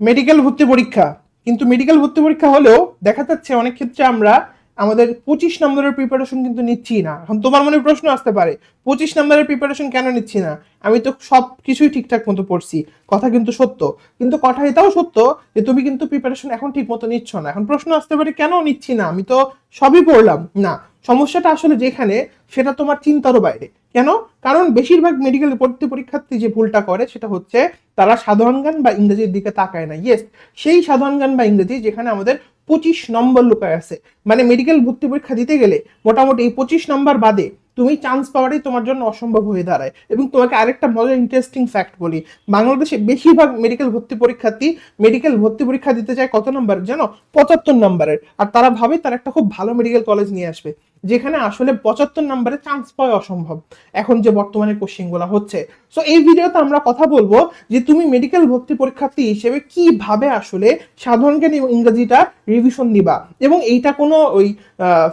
Medical ভর্তি পরীক্ষা। কিন্তু মেডিকেল ভর্তি পরীক্ষা হলেও দেখা যাচ্ছে অনেক ক্ষেত্রে আমরা আমাদের পঁচিশ নম্বরের প্রিপারেশন কিন্তু নিচ্ছি না। এখন তোমার মনে প্রশ্ন আসতে পারে, পঁচিশ নম্বরের প্রিপারেশন কেন নিচ্ছি না? আমি তো সব কিছুই ঠিকঠাক মতো পড়ছি, কথা কিন্তু সত্য। কিন্তু কথা এটাও সত্য যে তুমি কিন্তু প্রিপারেশন এখন ঠিক মতো নিচ্ছ না। এখন প্রশ্ন আসতে পারে, কেন নিচ্ছি না? আমি তো সবই পড়লাম। না, সমস্যাটা আসলে যেখানে, সেটা তোমার চিন্তারও বাইরে। কেন? কারণ বেশিরভাগ মেডিকেল ভর্তি পরীক্ষার্থী যে ভুলটা করে সেটা হচ্ছে তারা সাধারণ জ্ঞান বা ইংরেজির দিকে তাকায় না। ইয়েস সেই সাধারণ জ্ঞান বা ইংরেজি যেখানে আমাদের পঁচিশ নম্বর লুকায় আছে। মানে মেডিকেল ভর্তি পরীক্ষা দিতে গেলে মোটামুটি এই পঁচিশ নম্বর বাদে তুমি চান্স পাওয়াটাই তোমার জন্য অসম্ভব হয়ে দাঁড়ায়। এবং তোমাকে আরেকটা মজার ইন্টারেস্টিং ফ্যাক্ট বলি। বাংলাদেশে বেশিরভাগ মেডিকেল ভর্তি পরীক্ষার্থী মেডিকেল ভর্তি পরীক্ষা দিতে চায় কত নম্বর জানো? পঁচাত্তর নম্বরের। আর তারা ভাবে তারা একটা খুব ভালো মেডিকেল কলেজ নিয়ে আসবে। যেখানে আসলে পঁচাত্তর নম্বরে চান্স পাওয়া অসম্ভব। এখন যে বর্তমানে কোশ্চেনগুলো হচ্ছে। সো এই ভিডিওতে আমরা কথা বলব যে তুমি মেডিকেল ভর্তি পরীক্ষার্থী হিসেবে কীভাবে আসলে সাধারণ জ্ঞান ইংরেজিটা রিভিশন দিবা এবং এইটা কোনো ওই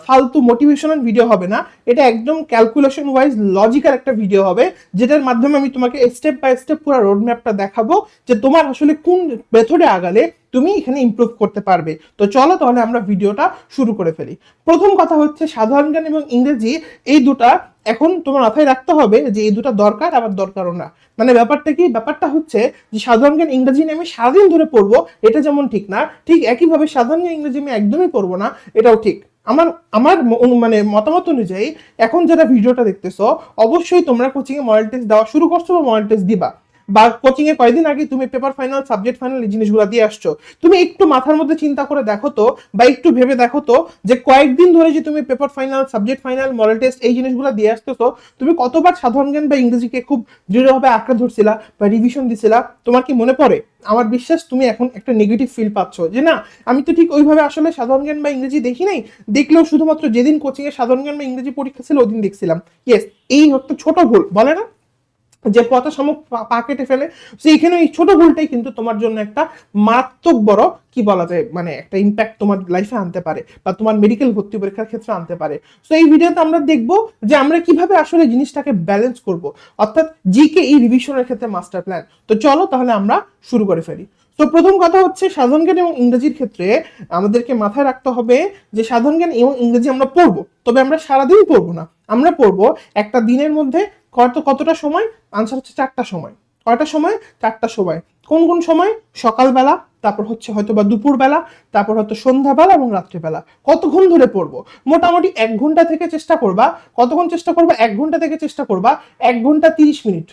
ফালতু মোটিভেশনাল ভিডিও হবে না। এটা একদম ক্যালকুলেশন ওয়াইজ লজিক্যাল একটা ভিডিও হবে, যেটার মাধ্যমে আমি তোমাকে স্টেপ বাই স্টেপ পুরো রোড ম্যাপটা দেখাবো যে তোমার আসলে কোন মেথডে আগালে তুমি এখানে ইমপ্রুভ করতে পারবে। তো চলো তাহলে আমরা ভিডিওটা শুরু করে ফেলি। প্রথম কথা হচ্ছে সাধারণ জ্ঞান এবং ইংরেজি, এই দুটা এখন তোমার মাথায় রাখতে হবে যে এই দুটা দরকার, আবার দরকারও না। মানে ব্যাপারটা কি? ব্যাপারটা হচ্ছে যে সাধারণ জ্ঞান, ইংরেজি নিয়ে আমি সারাদিন ধরে পড়ব, এটা যেমন ঠিক না, ঠিক একইভাবে সাধারণ জ্ঞান, ইংরেজি আমি একদমই পড়ব না, এটাও ঠিক। আমার আমার মানে মতামত অনুযায়ী এখন যারা ভিডিওটা দেখতেছো, অবশ্যই তোমরা কোচিংয়ে মডেল টেস্ট দেওয়া শুরু করছ বা মডেল টেস্ট দিবা। বা কোচিং এ কয়দিন আগে তুমি পেপার ফাইনাল সাবজেক্ট ফাইনাল এই জিনিসগুলো দিয়ে আসছো? তুমি একটু মাথার মধ্যে চিন্তা করে দেখো তো, বা একটু ভেবে দেখো তো, যে কয়েকদিন ধরে যে তুমি paper final subject final model test এই জিনিসগুলো দিয়ে আসতেছো, তুমি কতবার সাধারণ জ্ঞান বা ইংরেজিকে খুব দৃঢ়ভাবে আঁকড়ে ধরছিলা বা রিভিশন দিছিলা, তোমার কি মনে পড়ে? আমার বিশ্বাস তুমি এখন একটা নেগেটিভ ফিল পাচ্ছ, যে না, আমি তো ঠিক ওইভাবে আসলে সাধারণ জ্ঞান বা ইংরেজি দেখি নাই, দেখলেও শুধুমাত্র যেদিন কোচিং এ সাধারণ জ্ঞান বা ইংরেজি পরীক্ষা ছিল ওদিন দেখছিলাম। ইয়েস এই একটা ছোট ভুল, বলে না? যে পথা শামুক পা- কেটে ফেলে, সেইখানে এই ছোট ভুলটাই কিন্তু তোমার জন্য একটা মারাত্মক বড়, কি বলা যায় মানে একটা ইম্প্যাক্ট তোমার লাইফে আনতে পারে বা তোমার মেডিকেল ভর্তি পরীক্ষার ক্ষেত্রে আনতে পারে। তো এই ভিডিওতে আমরা দেখব যে আমরা কীভাবে আসলে জিনিসটাকে ব্যালেন্স করব। অর্থাৎ জিকে এই রিভিশনের ক্ষেত্রে মাস্টার প্ল্যান তো চলো তাহলে আমরা শুরু করে ফেলি। তো প্রথম কথা হচ্ছে সাধারণ জ্ঞান এবং ইংরেজির ক্ষেত্রে আমাদেরকে মাথায় রাখতে হবে যে সাধারণ জ্ঞান এবং ইংরেজি আমরা পড়ব, তবে আমরা সারাদিন পড়ব না। আমরা পড়ব একটা দিনের মধ্যে কত কতটা সময়? আনসার হচ্ছে চারটা সময়। কয়টা সময়? চারটা সময়। কোন কোন সময়? সকালবেলা, তারপর হচ্ছে হয়তো বা দুপুরবেলা, তারপর হয়তো সন্ধ্যাবেলা এবং রাত্রিবেলা। কতক্ষণ ধরে পড়ব? মোটামুটি এক ঘণ্টা থেকে চেষ্টা করবা। কতক্ষণ চেষ্টা করবা? এক ঘণ্টা থেকে চেষ্টা করবা। এক ঘণ্টা তিরিশ মিনিট।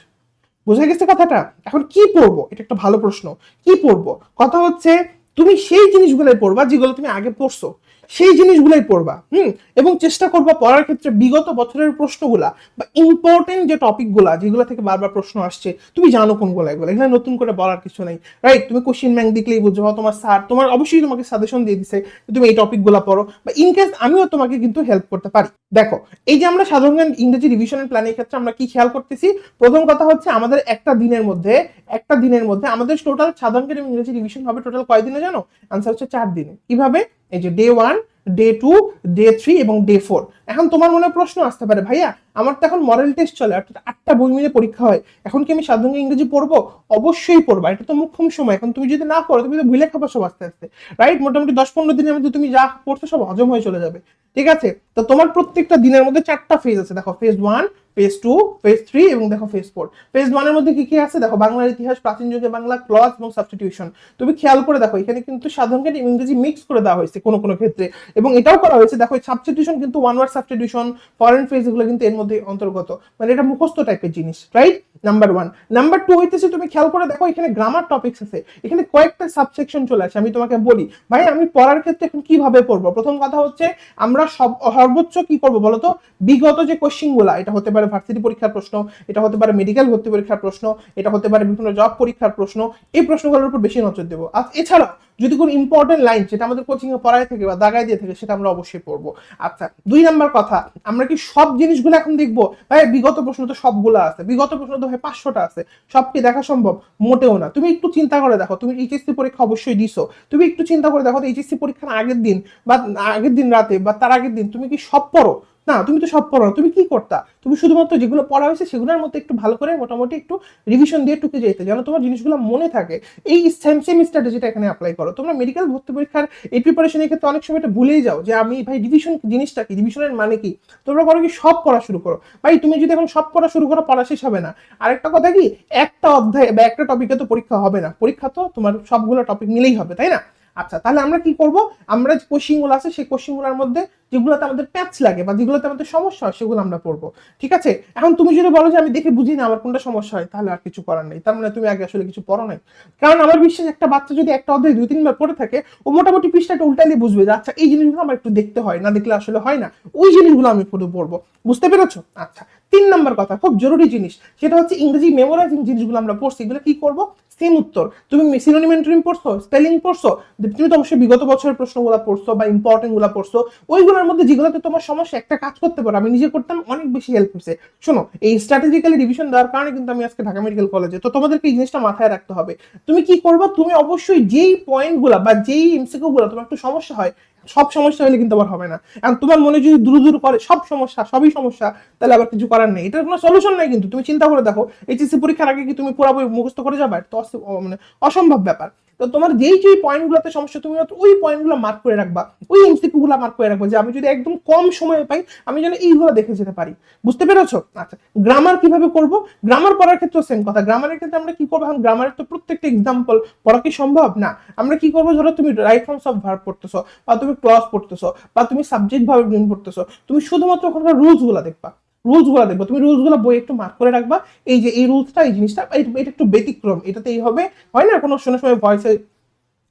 বুঝে গেছে কথাটা? এখন কি পড়ব? এটা একটা ভালো প্রশ্ন। কি পড়ব? কথা হচ্ছে, তুমি সেই জিনিসগুলোই পড়বা যেগুলো তুমি আগে পড়ছো। সেই জিনিসগুলোই পড়বা, হুম? এবং চেষ্টা করবা পড়ার ক্ষেত্রে বিগত বছরের প্রশ্নগুলা বা ইম্পর্টেন্ট যে টপিকগুলা যেগুলো থেকে বারবার প্রশ্ন আসছে, তুমি জানো কোনগুলো এগুলো। এখানে নতুন করে বলার কিছু নেই রাইট তুমি কোশ্চিন ব্যাংক দেখলেই বুঝো তোমার স্যার তোমার অবশ্যই তোমাকে সাজেশন দিয়ে দিছে তুমি এই টপিকগুলো পড়ো, বা ইন কেস আমিও তোমাকে কিন্তু হেল্প করতে পারি। দেখো, এই যে আমরা সাধারণ ইংরেজি রিভিশনের প্ল্যানের ক্ষেত্রে আমরা কি খেয়াল করতেছি? প্রথম কথা হচ্ছে আমাদের একটা দিনের মধ্যে, একটা দিনের মধ্যে আমাদের টোটাল সাধারণ ইংরেজি রিভিশন হবে টোটাল কয়দিনে জানো? আনসার হচ্ছে চার দিনে। কীভাবে? এই যে day one day two day three এবং ডে ফোর এখন তোমার মনে প্রশ্ন আসতে পারে, ভাইয়া, আমার তো এখন মডেল টেস্ট চলে, অর্থাৎ আটটা বই মিলে পরীক্ষা হয়, এখন কি আমি সাধারণ ইংরেজি পড়ব? অবশ্যই পড়বা, এটা তো মুখ্যম সময়, এখন তুমি যদি না পড়ো, তুমি তো ভুলে খাবার সব আস্তে আস্তে রাইট মোটামুটি দশ পনেরো দিনের মধ্যে তুমি যা পড়ছো সব হজম হয়ে চলে যাবে, ঠিক আছে? তো তোমার প্রত্যেকটা দিনের মধ্যে চারটা ফেজ আছে, দেখো phase one phase two phase three এবং দেখো ফেজ ফোর ফেজ ওয়ানের মধ্যে কি কি আছে? দেখো বাংলার ইতিহাস, প্রাচীন যুগে বাংলা ক্লজ এবং সাবস্টিটিউশন তুমি খেয়াল করে দেখো, এখানে কিন্তু সাধারণ জ্ঞান ইংরেজি মিক্স করে দেওয়া হয়েছে কোনো কোনো ক্ষেত্রে। এবং এটাও করা হয়েছে, দেখো সাবস্টিটিউশন কিন্তু one word substitution foreign phrase এগুলো কিন্তু এর মধ্যে অন্তর্গত। মানে এটা মুখস্থ টাইপের জিনিস right number one number two হইতেছে, তুমি খেয়াল করে দেখো, এখানে গ্রামার টপিক্স আছে। এখানে কয়েকটা সাবসেকশন চলে আসে, আমি তোমাকে বলি। ভাই, আমি পড়ার ক্ষেত্রে এখন কীভাবে পড়ব? প্রথম কথা হচ্ছে, আমরা সব, সর্বোচ্চ কি করব বলতো? বিগত যে কোশ্চিনগুলা, এটা হতে পারে ভার্সিটি পরীক্ষার প্রশ্ন, এটা হতে পারে মেডিকেল ভর্তি পরীক্ষার প্রশ্ন, এটা হতে পারে বিভিন্ন জব পরীক্ষার প্রশ্ন, এই প্রশ্নগুলোর উপর বেশি নজর দেবো। আর এছাড়া যদি কোনো ইম্পর্টেন্ট লাইন যেটা আমাদের কোচিং এ পড়ায় থাকে বা দাগায় দিয়ে থাকে, সেটা আমরা অবশ্যই পড়ব। আচ্ছা দুই নাম্বার কথা, আমরা কি সব জিনিসগুলো এখন দেখব? ভাই, বিগত প্রশ্ন তো সবগুলো আছে। বিগত প্রশ্ন তো ভাই পাঁচশোটা আছে। সব কি দেখা সম্ভব? মোটেও না। তুমি একটু চিন্তা করে দেখো। তুমি এইচএসসি পরীক্ষা অবশ্যই দিছো। তুমি একটু চিন্তা করে দেখো এইচএসসি পরীক্ষার আগের দিন বা আগের দিন রাতে বা তার আগের দিন তুমি কি সব পড়ো? না, তুমি তো সব পড়ো, তুমি কি করতা? তুমি শুধুমাত্র যেগুলো পড়া হয়েছে সেগুলোর মধ্যে একটু ভালো করে মোটামুটি একটু রিভিশন দিয়ে টুকে যেতে যেন তোমার জিনিসগুলো মনে থাকে। এই সেম সেম স্ট্র্যাটেজিটা এখানে অ্যাপ্লাই করো, তোমরা মেডিকেল ভর্তি পরীক্ষার এই প্রিপারেশনের ক্ষেত্রে অনেক সময় এটা ভুলেই যাও যে আমি ভাই রিভিশন জিনিসটা কি? রিভিশনের মানে কি? তোমরা করো কি সব পড়া শুরু করো। ভাই, তুমি যদি এখন সব পড়া শুরু করো, পড়া শেষ হবে না। আরেকটা কথা কি, একটা অধ্যায় বা একটা টপিকে তো পরীক্ষা হবে না। পরীক্ষা তো তোমার সবগুলো টপিক মিলেই হবে, তাই না? আচ্ছা তাহলে আমরা কি করব? আমরা যে কোশ্চিনগুলো আছে, সেই কোশ্চিনগুলোর মধ্যে যেগুলোতে আমাদের প্যাচ লাগে বা যেগুলোতে আমাদের সমস্যা হয়, সেগুলো আমরা পড়ব। ঠিক আছে? এখন তুমি যদি বলো যে আমি দেখে বুঝি না আমার কোনটা সমস্যা হয়, তাহলে আর কিছু করার নেই। তার মানে তুমি আগে আসলে কিছু পড়ো নাই। কারণ আমার বিশ্বাস একটা বাচ্চা যদি একটা অধ্যায় দুই, তিনবার পড়ে থাকে, ও মোটামুটি পৃষ্ঠাটা উল্টাইলে বুঝবে যে আচ্ছা এই জিনিসগুলো আমার একটু দেখতে হয়, না দেখলে আসলে হয় না। ওই জিনিসগুলো আমি পুরো পড়ব। বুঝতে পেরেছ? আচ্ছা তিন নম্বর কথা, খুব জরুরি জিনিস, সেটা হচ্ছে ইংরেজি মেমোরাইজিং জিনিসগুলো আমরা পড়ছি। এগুলো কি করব? সেম উত্তর। তুমি সিনোনিম এন্ট্রিম পড়ছো স্পেলিং পড়ছো তুমি তো অবশ্যই বিগত বছরের প্রশ্নগুলো পড়ছো বা ইম্পর্টেন্টগুলো পড়ছো। ওইগুলোর মধ্যে যেগুলোতে তোমার সমস্যা একটা কাজ করতে পারো। আমি নিজে করতাম, অনেক বেশি হেল্প হয়েছে। শোনো, এই স্ট্র্যাটেজিক্যালি রিভিশন দেওয়ার কারণে কিন্তু আমি আজকে ঢাকা মেডিকেল কলেজে তো তোমাদেরকে এই জিনিসটা মাথায় রাখতে হবে। তুমি কি করবা? তুমি অবশ্যই যেই পয়েন্টগুলো বা যেই এমসিকিউ গুলো তোমার একটু সমস্যা হয় সব সমস্যা হলে কিন্তু আবার হবে না। এখন তোমার মনে যদি দূর দূর করে, সব সমস্যা, সবই সমস্যা, তাহলে আবার কিছু করার নেই। এটার কোনো সলিউশন নাই কিন্তু। তুমি চিন্তা করে দেখো এইচএসসি পরীক্ষার আগে কি তুমি পুরো বই মুখস্থ করে যাবে? তো মানে অসম্ভব ব্যাপার। তো তোমার যেই যেই পয়েন্টগুলোতে সমস্যা, তুমি ওই পয়েন্টগুলো মার্ক করে রাখবা। ওই এমসিকিউ গুলো মার্ক করে রাখবা যে আমি যদি একদম কম সময় পাই, আমি যেন এইগুলো দেখে যেতে পারি। বুঝতে পেরেছ? আচ্ছা গ্রামার কীভাবে করব? গ্রামার পড়ার ক্ষেত্রে সেম কথা। গ্রামারের ক্ষেত্রে আমরা কি করব? এখন গ্রামারের তো প্রত্যেকটা এক্সাম্পল পড়া কি সম্ভব? না। আমরা কি করব? ধরো তুমি রাইট ফর্মস অফ ভার্ব পড়তেছো, বা তুমি ক্লস পড়তেছো বা তুমি সাবজেক্ট ভাবে পড়তেছো তুমি শুধুমাত্র ওখানকার রুলসগুলা দেখবা। রুলসগুলা দেখব। তুমি রুলসগুলা বই একটু মার্ক করে রাখবা। এই যে এই রুলসটা এই জিনিসটা এটা একটু ব্যতিক্রম। এটাতে এই হবে, হয় না? কোনো শোনার সময় ভয়েসে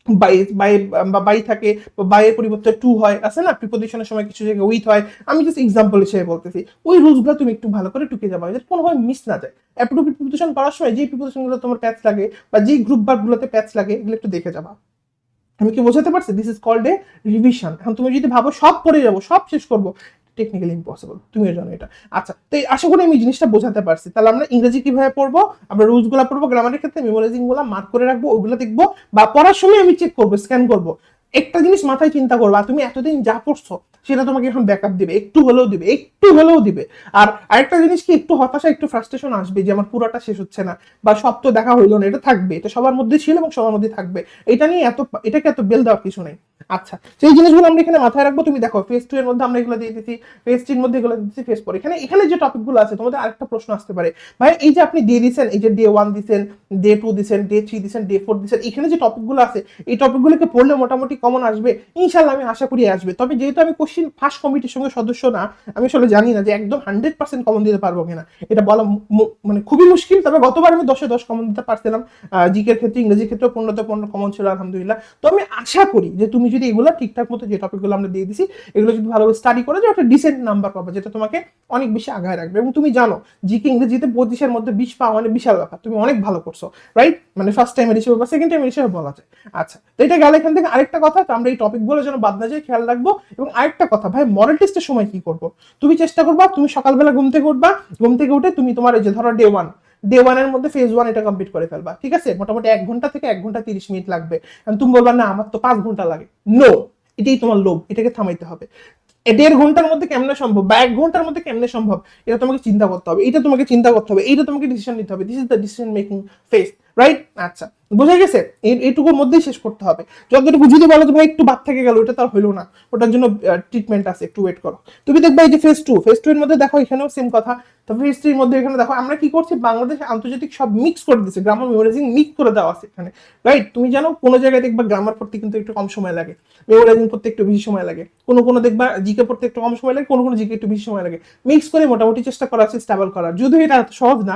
বাই বাই বা বাই থাকে, বা বাইয়ের পরিবর্তে টু হয়, আছে না? প্রিপোজিশনের সময় কিছু জায়গায় উইথ হয়। আমি জাস্ট এক্সাম্পল হিসেবে বলতেছি। ওই রুলসগুলো তুমি একটু ভালো করে টুকে যাবা। যাতে কোনোভাবে মিস না যায়। অ্যাপটু প্রিপোজিশন করার সময় যে প্রিপোজিশনগুলো তোমার প্যাচ লাগে, বা যেই গ্রুপ বারগুলোতে প্যাচ লাগে, এগুলো একটু দেখে যাবা। আমি কি বোঝাতে পারছি? This is called a revision এখন তুমি যদি ভাবো সব পড়ে যাব, সব শেষ করব টেকনিক্যালি ইম্পসিবল তুমি জানো এটা। আচ্ছা তো আশা করি আমি জিনিসটা বোঝাতে পারছি। তাহলে আমরা ইংরেজি কীভাবে পড়ব? আমরা রুলসগুলো পড়ব গ্রামারের ক্ষেত্রে মেমোরাইজিংগুলো মার্ক করে রাখব ওগুলো দেখব, বা পড়ার সময় আমি চেক করব স্ক্যান করব। একটা জিনিস মাথায় চিন্তা করবা, তুমি এতদিন যা পড়ছো সেটা তোমাকে এখন ব্যাকআপ দিবে, একটু হলেও দিবে, একটু হলেও দিবে। আর আরেকটা জিনিস কি, একটু হতাশা, একটু ফ্রাস্ট্রেশন আসবে যে আমার পুরাটা শেষ হচ্ছে না বা সব তো দেখা হইল না, এটা থাকবে, এটা সবার মধ্যে ছিল এবং সবার মধ্যে থাকবে। এটা নিয়ে এত, এটাকে এত বেল দেওয়ার কিছু নেই। আচ্ছা সেই জিনিসগুলো আমরা এখানে মাথায় রাখব। তুমি দেখো ফেস টু এর মধ্যে আমরা এগুলো দিয়ে দিচ্ছি ফেস থ্রির মধ্যে এগুলো দিচ্ছি ফেস ফোর এখানে এখানে যে টপিকগুলো আছে, তোমাদের আরেকটা প্রশ্ন আসতে পারে। ভাই, এই যে আপনি দিয়ে দিচ্ছেন এই যে ডে ওয়ান দিচ্ছেন ডে টু দিচ্ছেন ডে থ্রি দিচ্ছেন ডে ফোর দিচ্ছেন এখানে যে টপিকগুলো আছে, এই টপিকগুলোকে পড়লে মোটামুটি কমন আসবে। ইনশাল্লাহ আমি আশা করি আসবে। তবে যেহেতু আমি কোশ্চিন ফার্স্ট কমিটির সঙ্গে সদস্য না, আমি আসলে জানি না যে একদম হান্ড্রেড পার্সেন্ট কমন দিতে পারব কিনা। এটা বলা মানে খুবই মুশকিল, তবে গতবার আমি দশে দশ কমন দিতে পারছিলাম। জিকের ক্ষেত্রে, ইংরেজির ক্ষেত্রে পনেরোতে পনেরো কমন ছিল, আলহামদুলিল্লাহ। তো আমি আশা করি যে তুমি যদি এগুলো ঠিকঠাক মতো যে টপিকগুলো আমরা দিয়ে দিছি, এগুলো যদি ভালোভাবে স্টাডি করে যে একটা ডিসেন্ট নাম্বার পাবে, যেটা তোমাকে অনেক বেশি আগায় রাখবে। এবং তুমি জানো জিকে ইংরেজিতে পঁচিশের মধ্যে বিশ পাওয়া মানে বিশাল ব্যাপার। তুমি অনেক ভালো করছ রাইট মানে ফার্স্ট টাইমের হিসেবে বা সেকেন্ড টাইমের হিসেবে বলা যায়। আচ্ছা তো এটা গেল এখান থেকে আরেকটা কথা আমরা এই টপিকগুলো যেন বাদ না যায় খেয়াল রাখব। এবং আরেকটা কথা, ভাই মডেল টেস্টের সময় কি করব? তুমি চেষ্টা করবা, তুমি সকালবেলা ঘুম থেকে উঠবা, ঘুম থেকে উঠে তুমি তোমার এই যে ধরো ডে ওয়ান ডে ওয়ানের মধ্যে ফেজ ওয়ান এটা কমপ্লিট করে ফেলবা, ঠিক আছে? মোটামুটি এক ঘণ্টা থেকে এক ঘণ্টা তিরিশ মিনিট লাগবে। তুমি বলবা, না, আমার তো পাঁচ ঘণ্টা লাগে। নো এটাই তোমার লোভ, এটাকে থামাইতে হবে। দেড় ঘণ্টার মধ্যে কেমনে সম্ভব? বা এক ঘণ্টার মধ্যে কেমনে সম্ভব? এটা তোমাকে চিন্তা করতে হবে, এটা তোমাকে চিন্তা করতে হবে, এইটা তোমাকে ডিসিশন নিতে হবে। This is the decision making phase right আচ্ছা। বোঝা গেছে? এই এইটুকুর মধ্যেই শেষ করতে হবে। যতটুকু যদি বলো ভাই একটু বাদ থেকে গেল, ওটা তার হইল না। ওটার জন্য ট্রিটমেন্ট আছে, একটু ওয়েট করো। তুমি দেখবে এই যে ফেজ টু ফেজ টু এর মধ্যে দেখো এখানেও সেম কথা। তো ফেজ থ্রির মধ্যে এখানে দেখো, আমরা কি করছি? বাংলাদেশ আন্তর্জাতিক সব মিক্স করে দিচ্ছে গ্রামার মেমোরাইজিং মিক্স করে দেওয়া আছে এখানে। রাইট তুমি জানো, কোনো জায়গায় দেখবা গ্রামার পড়তে কিন্তু একটু কম সময় লাগে। মেমোরাইজিং পড়তে একটু বেশি সময় লাগে। কোনো কোনো দেখবা জিকে পড়তে একটু কম সময় লাগে, কোনো কোনো জিকে একটু বেশি সময় লাগে। মিক্স করে মোটামুটি চেষ্টা করা আছে স্টেবল করার। যদিও এটা সহজ না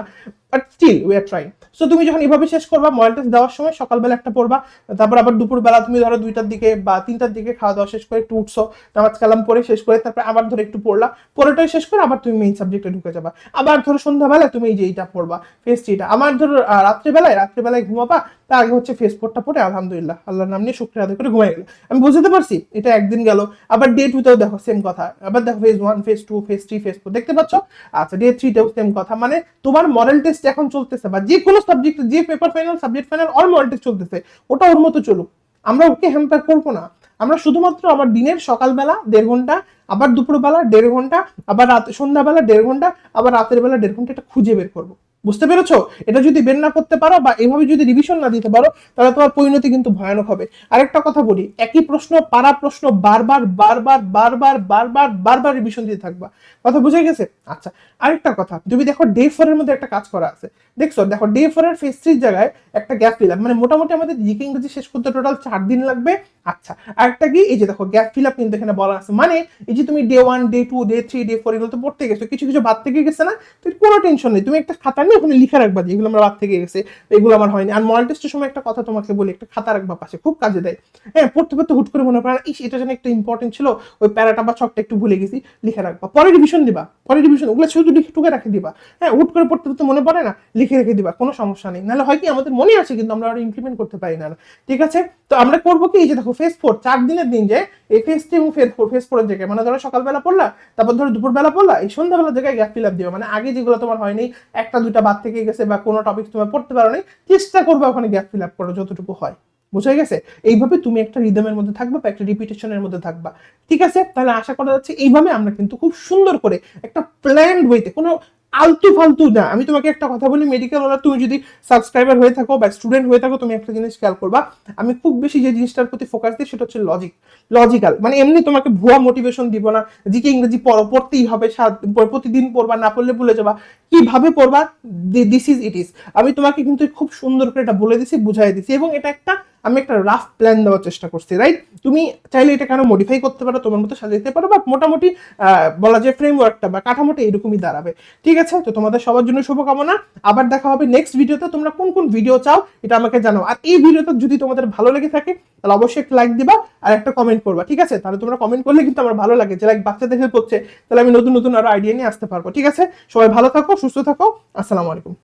but still we are trying so তুমি যখন এভাবে শেষ করবা মডেল টেস্ট দেওয়ার সময় সকালবেলা একটা পড়বা, তারপর আবার দুপুরবেলা তুমি ধরো দুইটার দিকে বা তিনটার দিকে খাওয়া দাওয়া শেষ করে একটু উঠছো, নামাজ কালাম পরে শেষ করে তারপর আবার ধরো একটু পড়লা, পড়াটাই শেষ করে আবার তুমি মেইন সাবজেক্টে ঢুকে যাবা। আবার ধরো সন্ধ্যাবেলায় তুমি এই যে এইটা পড়বা ফেস থ্রিটা আমার ধরো রাত্রেবেলায় রাত্রেবেলায় ঘুমাবা, তার আগে হচ্ছে ফেস ফোরটা পড়ে আলহামদুলিল্লাহ, আল্লাহর নাম নিয়ে শুক্রিয়া আদায় করে ঘুমাই গেল আমি বুঝতে পারছি, এটা একদিন গেল। আবার ডে টুতেও দেখো সেম কথা। আবার দেখো phase one phase two phase three phase four দেখতে পাচ্ছ? আচ্ছা ডে থ্রিতেও সেম কথা। মানে তোমার মডেল টেস্ট এখন চলতেছে, বা যে কোনো সাবজেক্ট যে paper final subject final all মলটিক চলতেছে, ওটা ওর মতো চলুক। আমরা ওকে হ্যাম্পার করব না। আমরা শুধুমাত্র আমার দিনের সকালবেলা দেড় ঘণ্টা, আবার দুপুরবেলা দেড় ঘণ্টা, আবার রাত সন্ধ্যাবেলা দেড় ঘণ্টা, আবার রাতের বেলা দেড় ঘণ্টা এটা খুঁজে বের করব। বুঝতে পেরেছ? এটা যদি বের না করতে পারো বা এভাবে যদি রিভিশন না দিতে পারো, তাহলে তোমার পরিণতি কিন্তু ভয়ানক হবে। আরেকটা কথা বলি, একই প্রশ্ন পারা প্রশ্ন বারবার বারবার বারবার বারবার বারবার রিভিশন দিতে থাকবা। কথা বুঝে গেছে? আচ্ছা আরেকটা কথা, তুমি দেখো ডে ফোর এর মধ্যে একটা কাজ করা আছে। দেখছ? দেখো ডে ফোর এর ফেস থ্রির জায়গায় একটা গ্যাপ ফিল আপ মানে মোটামুটি আমাদের জিকে ইংরেজি শেষ করতে টোটাল চার দিন লাগবে। আচ্ছা আরেকটা কি? এই যে দেখো গ্যাপ ফিল আপ কিন্তু এখানে বলা আছে। মানে এই যে তুমি day one day two day three day four এগুলো তো পড়তে গেছো, কিছু কিছু বাদ থেকে গেছে না? তুই কোনো টেনশন নেই। তুমি একটা খাতা নিয়ে ওখানে লিখে রাখবা যে এগুলো আমার বাদ থেকে গেছে এগুলো আমার হয়নি। আর মডেল টেস্টের সময় একটা কথা তোমাকে বলি, একটা খাতা রাখবা পাশে, খুব কাজে দেয়। হ্যাঁ পড়তে পড়তে হুট করে মনে পড়ে, ইস, এটা যেন একটা ইম্পর্টেন্ট ছিল, ওই প্যারাটা বা ছকটা একটু ভুলে গেছি, লিখে রাখবা। পরে রিভিশন দিবা, পরে রিভিশন ওগুলো শুধু লিখে টুকে রাখে দিবা। হ্যাঁ হুট করে পড়তে পড়তে মনে পড়ে না, লিখে রেখে দিবা, কোনো সমস্যা নেই। নাহলে হয় কি, আমাদের মনে আছে, কিন্তু আমরা আর ইমপ্লিমেন্ট করতে পারি না। ঠিক আছে? তো আমরা করব কি, এই যে দেখো ফেস ফোর চার দিনের দিন যে এই ফেস ফেস ফোরের জায়গায় মানে ধরো সকালবেলা পড়লা, তারপর ধরো দুপুরবেলা পড়লা, এই সন্ধ্যাবেলার জায়গায় গ্যাপ ফিল আপ দিও মানে আগে যেগুলো তোমার হয়নি, একটা দুইটা বাদ থেকে গেছে বা কোনো টপিক তোমার পড়তে পারো নাই, চেষ্টা করবে ওখানে গ্যাপ ফিল আপ করো যতটুকু হয়। বুঝা গেছে? এইভাবে তুমি একটা রিদমের মধ্যে থাকবা বা একটা রিপিটেশনের মধ্যে থাকবা। ঠিক আছে? তাহলে আশা করা যাচ্ছে এইভাবে আমরা কিন্তু খুব সুন্দর করে একটা প্ল্যান্ড ওয়েতে কোনো আলতু ফালতু না। আমি তোমাকে একটা কথা বলি মেডিকেল ওরা তুমি যদি সাবস্ক্রাইবার হয়ে থাকো বা স্টুডেন্ট হয়ে থাকো, তুমি একটা জিনিস খেয়াল করবা, আমি খুব বেশি যে জিনিসটার প্রতি ফোকাস দিই সেটা হচ্ছে লজিক লজিক্যাল মানে এমনি তোমাকে ভুয়া মোটিভেশন দিব না জিকে ইংরেজি পড়ো, পড়তেই হবে প্রতিদিন পড়বা, না পড়লে ভুলে যাবা। কীভাবে পড়বা? দিস ইজ ইট ইজ আমি তোমাকে কিন্তু খুব সুন্দর করে এটা বলে দিছি, বুঝাই দিছি, এবং এটা একটা আমি একটা রাফ প্ল্যান দেওয়ার চেষ্টা করছি রাইট তুমি চাইলে এটা কেন মডিফাই করতে পারো, তোমার মতো সাজাইতে পারো বা মোটামুটি বলা যায় ফ্রেমওয়ার্কটা বা কাঠামোটা এরকমই দাঁড়াবে। ঠিক আছে? তো তোমাদের সবার জন্য শুভকামনা। আবার দেখা হবে নেক্সট ভিডিওতে তোমরা কোন কোন ভিডিও চাও, এটা আমাকে জানাও। আর এই ভিডিওটা যদি তোমাদের ভালো লেগে থাকে, তাহলে অবশ্যই একটা লাইক দিবা আর একটা কমেন্ট করবা, ঠিক আছে? তাহলে তোমরা কমেন্ট করলে কিন্তু আমার ভালো লাগে যে লাইক বাচ্চাদের হেল্প হচ্ছে। তাহলে আমি নতুন নতুন আরও আইডিয়া নিয়ে আসতে পারব, ঠিক আছে? সবাই ভালো থাকো, সুস্থ থাকো। আসসালামু আলাইকুম।